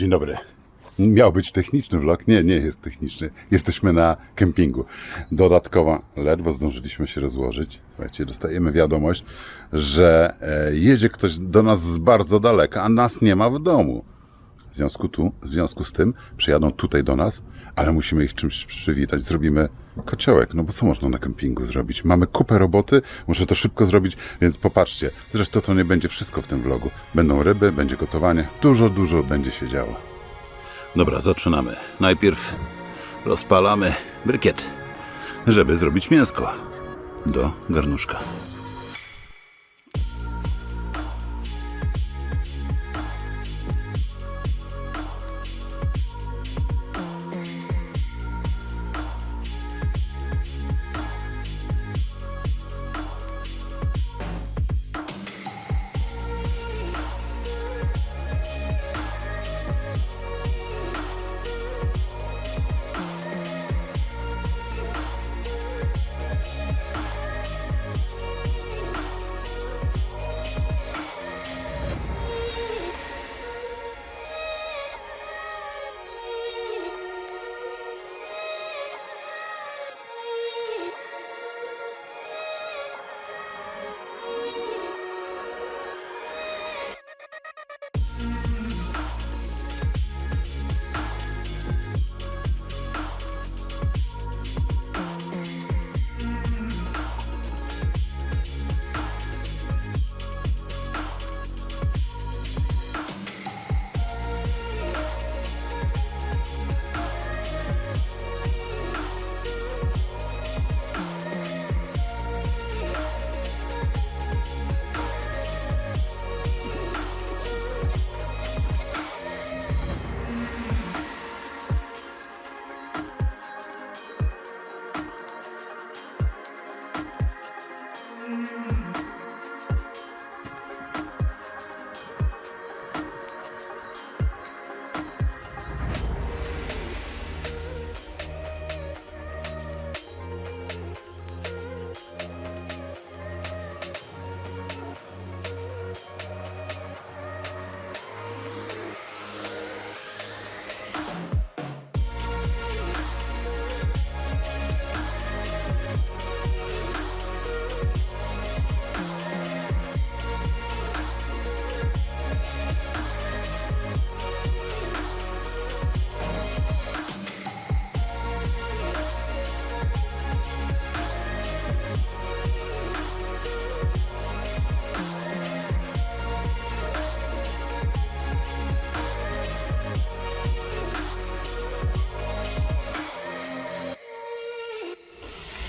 Dzień dobry. Miał być techniczny vlog. Nie, nie jest techniczny. Jesteśmy na kempingu. Dodatkowo, ledwo zdążyliśmy się rozłożyć. Słuchajcie, dostajemy wiadomość, że e, jedzie ktoś do nas z bardzo daleka, a nas nie ma w domu. W związku, tu, w związku z tym przyjadą tutaj do nas, ale musimy ich czymś przywitać. Zrobimy kociołek, no bo co można na kempingu zrobić? Mamy kupę roboty, muszę to szybko zrobić, więc popatrzcie. Zresztą to nie będzie wszystko w tym vlogu. Będą ryby, będzie gotowanie, dużo, dużo będzie się działo. Dobra, zaczynamy. Najpierw rozpalamy brykiet, żeby zrobić mięsko do garnuszka.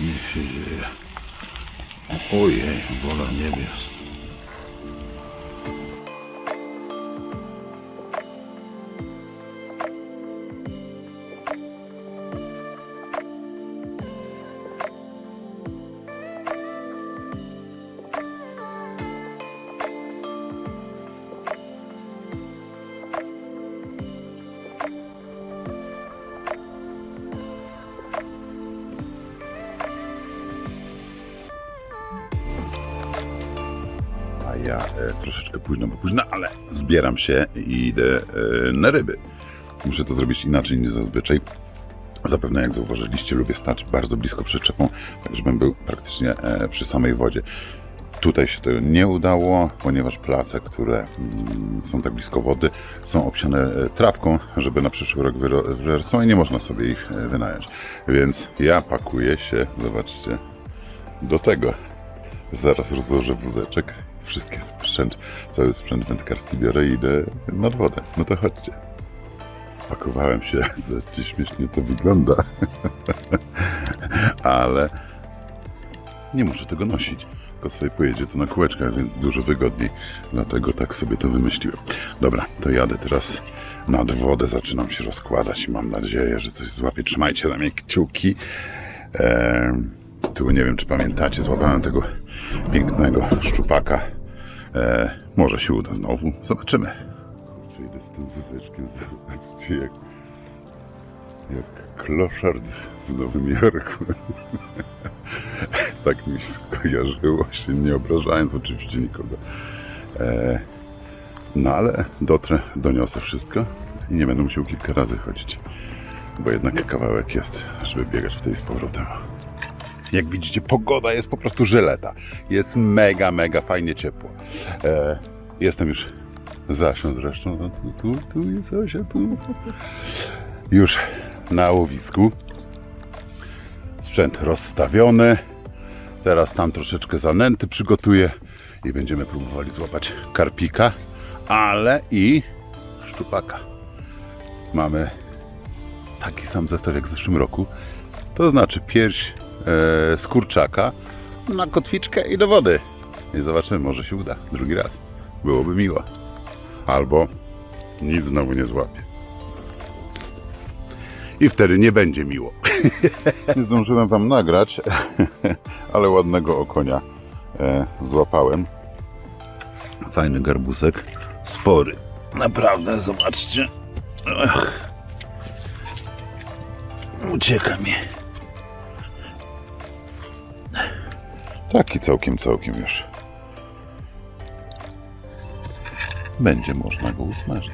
Nie się dzieje. Ojej, wola niebios. Troszeczkę późno, bo późno, ale zbieram się i idę e, na ryby. Muszę to zrobić inaczej niż zazwyczaj. Zapewne, jak zauważyliście, lubię stać bardzo blisko przyczepą, tak żebym był praktycznie e, przy samej wodzie. Tutaj się to nie udało, ponieważ place, które mm, są tak blisko wody, są obsiane e, trawką, żeby na przyszły rok wyro- wyrosło i nie można sobie ich wynająć. Więc ja pakuję się, zobaczcie, do tego. Zaraz rozłożę wózeczek, wszystkie sprzęt, cały sprzęt wędkarski biorę i idę nad wodę. No to chodźcie. Spakowałem się, zobaczcie, śmiesznie to wygląda. Ale nie muszę tego nosić. Tylko sobie pojedzie to na kółeczkach, więc dużo wygodniej. Dlatego tak sobie to wymyśliłem. Dobra, to jadę teraz nad wodę. Zaczynam się rozkładać i mam nadzieję, że coś złapię. Trzymajcie na mnie kciuki. Eee, tu nie wiem, czy pamiętacie, złapałem tego pięknego szczupaka. Eee, może się uda znowu. Zobaczymy. Idę z tym wózeczkiem. Zobaczcie, jak, jak kloszard w Nowym Jorku. tak mi skojarzyło się, nie obrażając oczywiście nikogo. E, no ale dotrę, doniosę wszystko i nie będę musiał kilka razy chodzić, bo jednak kawałek jest, żeby biegać w tej z powrotem. Jak widzicie, pogoda jest po prostu żyleta. Jest mega, mega fajnie ciepło. E, jestem już z Asią zresztą. No, tu, tu, tu jest Asia, tu. Już na łowisku. Sprzęt rozstawiony. Teraz tam troszeczkę zanęty przygotuję i będziemy próbowali złapać karpika, ale i szczupaka. Mamy taki sam zestaw jak w zeszłym roku. To znaczy pierś z kurczaka na kotwiczkę i do wody. I zobaczymy, może się uda drugi raz. Byłoby miło. Albo nic znowu nie złapie. I wtedy nie będzie miło. Nie zdążyłem Wam nagrać, ale ładnego okonia e, złapałem. Fajny garbusek. Spory. Naprawdę, zobaczcie. Ach. Ucieka mi. Taki całkiem, całkiem już. Będzie można go usmażyć.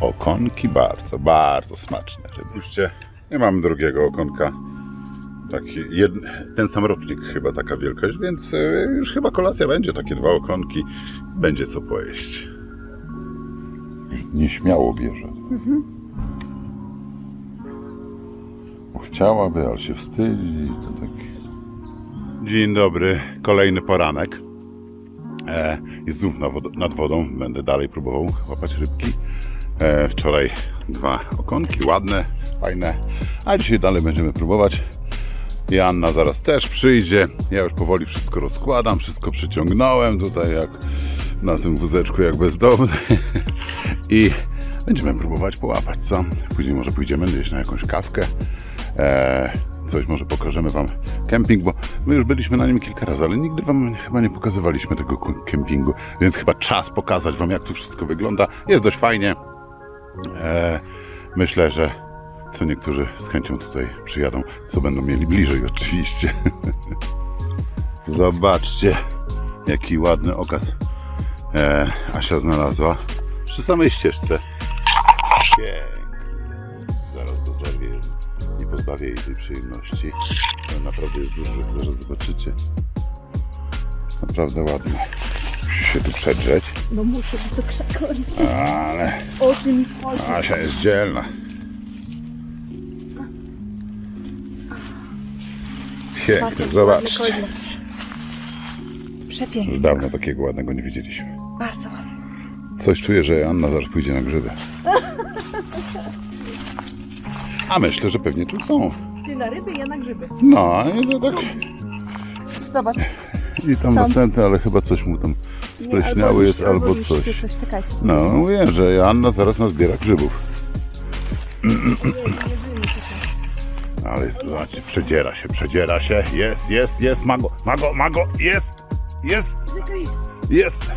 Okonki bardzo, bardzo smaczne. Żebyście, nie mamy drugiego okonka. Taki jed... ten sam rocznik chyba taka wielkość, więc e, już chyba kolacja będzie, takie dwa okonki. Będzie co pojeść. Nieśmiało bierze. Bo Chciałaby, ale się wstydzi. Dzień dobry, kolejny poranek. E, jest znów nad wodą, będę dalej próbował łapać rybki. E, wczoraj dwa okonki, ładne, fajne, a dzisiaj dalej będziemy próbować. Joanna zaraz też przyjdzie. Ja już powoli wszystko rozkładam, wszystko przyciągnąłem tutaj jak na tym wózeczku jak bezdomny. I będziemy próbować połapać, co? Później może pójdziemy gdzieś na jakąś kawkę. E, coś może pokażemy Wam kemping, bo my już byliśmy na nim kilka razy, ale nigdy Wam chyba nie pokazywaliśmy tego kempingu, więc chyba czas pokazać Wam, jak tu wszystko wygląda. Jest dość fajnie. E, myślę, że co niektórzy z chęcią tutaj przyjadą, co będą mieli bliżej oczywiście. Zobaczcie, jaki ładny okaz e, Asia znalazła przy samej ścieżce. Zerwię i tej przyjemności. To naprawdę jest duży, zaraz zobaczycie. Naprawdę ładny. Musi się tu przedrzeć, No muszę to przekonać. ale O tym chodzi. Asia jest dzielna. Piękny, zobaczcie. Przepiękny. Już dawno takiego ładnego nie widzieliśmy. Bardzo ładny. Coś czuję, że Anna zaraz pójdzie na grzyby. A myślę, że pewnie tu są. Ty na ryby, ja na grzyby. No, i to tak. Zobacz. I tam następny, ale chyba coś mu tam spleśniały jest albo coś. coś. No, mówię, że Joanna zaraz nazbiera grzybów. Ale jest, zobaczcie, przedziera się, przedziera się. Jest, jest, jest, mago, mago, mago, jest, jest, jest.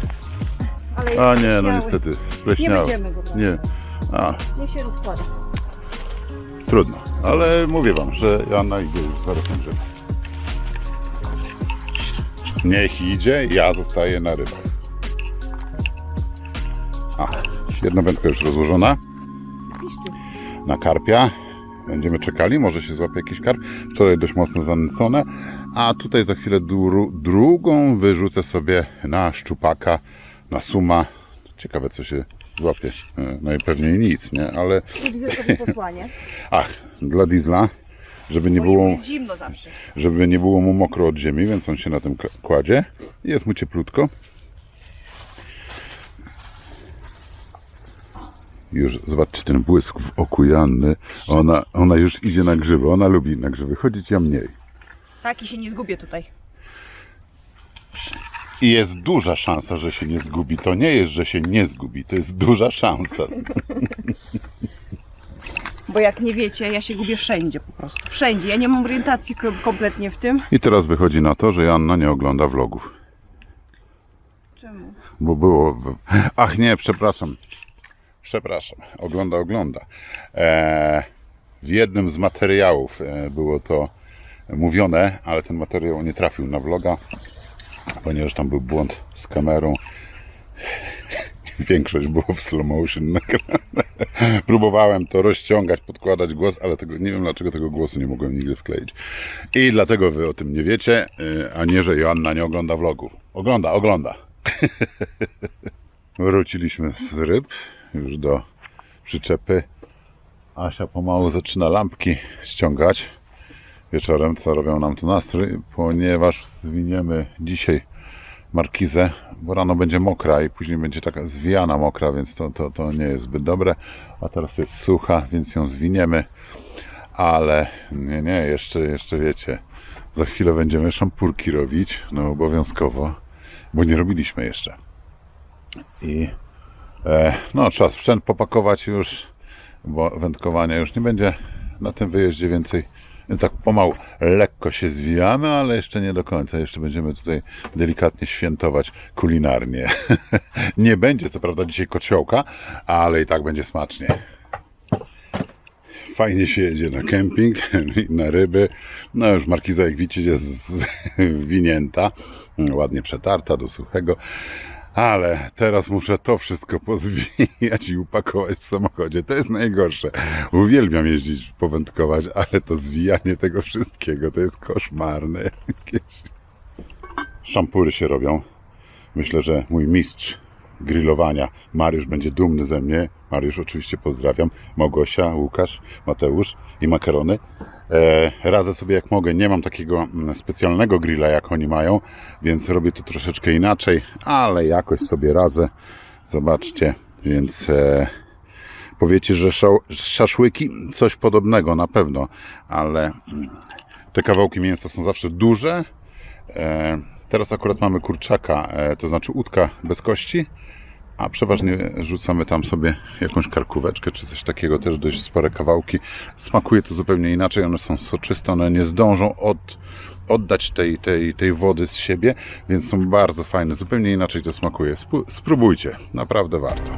Ale jest A nie, no niestety, Nie spleśniały. będziemy go brać. Nie, a, Nie się rozkłada. Trudno. Ale mówię wam, że Joanna idzie już zaraz na grzyby. Niech idzie, ja zostaję na rybach. A, jedna wędka już rozłożona. Na karpia. Będziemy czekali, może się złapie jakiś karp. Wczoraj dość mocno zanęcone. A tutaj za chwilę dru drugą wyrzucę sobie na szczupaka, na suma. Ciekawe co się złapie. E, Najpewniej nic, nie? Ale widzę sobie posłanie. ach, dla diesla, żeby nie Bo było, zimno zawsze. żeby nie było mu mokro od ziemi, więc on się na tym kładzie. Jest mu cieplutko. Już zobaczcie ten błysk w oku Janny. Ona, ona już idzie na grzyby. Ona lubi na grzyby chodzić, ja mniej. Tak i się nie zgubię tutaj. I jest duża szansa, że się nie zgubi. To nie jest, że się nie zgubi. To jest duża szansa. Bo jak nie wiecie, ja się gubię wszędzie po prostu. Wszędzie. Ja nie mam orientacji ko- kompletnie w tym. I teraz wychodzi na to, że Janna nie ogląda vlogów. Czemu? Bo było. W... Ach nie, przepraszam. Przepraszam. Ogląda, ogląda. E, w jednym z materiałów e, było to mówione, ale ten materiał nie trafił na vloga, ponieważ tam był błąd z kamerą. większość było w slow motion nagrane. Próbowałem to rozciągać, podkładać głos, ale tego, nie wiem dlaczego tego głosu nie mogłem nigdy wkleić. I dlatego wy o tym nie wiecie, y, a nie, że Joanna nie ogląda vlogów. Ogląda, ogląda. Wróciliśmy z ryb już do przyczepy. Asia pomału zaczyna lampki ściągać wieczorem, co robią nam tu nastrój, ponieważ zwiniemy dzisiaj markizę, bo rano będzie mokra i później będzie taka zwijana mokra, więc to, to, to nie jest zbyt dobre. A teraz jest sucha, więc ją zwiniemy. Ale nie, nie, jeszcze, jeszcze wiecie, za chwilę będziemy szampurki robić, no obowiązkowo, bo nie robiliśmy jeszcze. I e, no, trzeba sprzęt popakować już, bo wędkowania już nie będzie na tym wyjeździe więcej. Tak pomału, lekko się zwijamy, ale jeszcze nie do końca. Jeszcze będziemy tutaj delikatnie świętować kulinarnie. nie będzie co prawda dzisiaj kociołka, ale i tak będzie smacznie. Fajnie się jedzie na kemping, na ryby. No już markiza jak widzicie jest zwinięta, ładnie przetarta do suchego. Ale teraz muszę to wszystko pozwijać i upakować w samochodzie. To jest najgorsze. Uwielbiam jeździć, powędkować, ale to zwijanie tego wszystkiego to jest koszmarne. Szampury się robią. Myślę, że mój mistrz grillowania, Mariusz, będzie dumny ze mnie. Mariusz oczywiście pozdrawiam. Małgosia, Łukasz, Mateusz i makarony. E, radzę sobie jak mogę. Nie mam takiego mm, specjalnego grilla jak oni mają, więc robię to troszeczkę inaczej, ale jakoś sobie radzę. Zobaczcie, więc e, powiecie, że szaszłyki coś podobnego na pewno, ale mm, te kawałki mięsa są zawsze duże. E, teraz akurat mamy kurczaka, to znaczy łódka bez kości, a przeważnie rzucamy tam sobie jakąś karkóweczkę czy coś takiego, też dość spore kawałki. Smakuje to zupełnie inaczej, one są soczyste, one nie zdążą od, oddać tej, tej, tej wody z siebie, więc są bardzo fajne, zupełnie inaczej to smakuje. Spróbujcie, naprawdę warto.